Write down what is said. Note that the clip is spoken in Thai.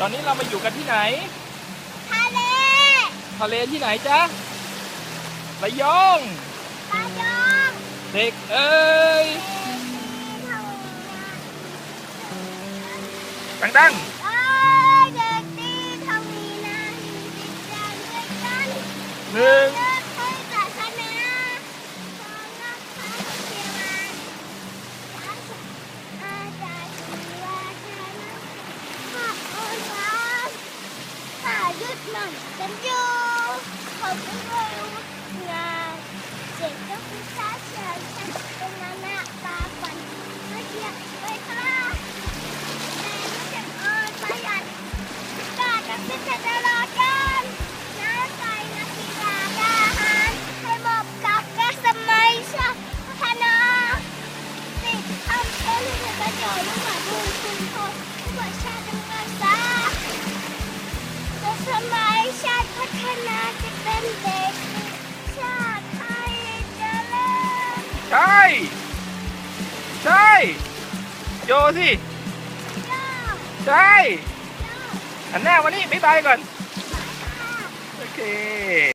ตอนนี้เรามาอยู่กันที่ไหน ทะเล ทะเลที่ไหนจ๊ะระยองปลายองเด็กเอ้ยดังเอ้ ยึดมั่นกันอยู่เขาจะรู้งานเจ็บก็คือชาเฉียวฉันเป็นนานาตาฝันไม่เทียบไม่คลาดแต่ไม่จะเอิญประหยัดกาจะพิจารณาการน้าใจนักกีฬาทหารให้เหมาะกับแกสมัยชาติพัฒนาติดทำเป็นเรื่อประโยชน์เรื่องบุญคุณโทษเพื่อชาติทั้ง สมัยชาติพัฒนาจะเป็นเด็ก ชาติไทยเจะเริญใช่ ใช่ โยสิย่อใช่อหันหน้ามานี่บ๊ายบายก่อน โอเค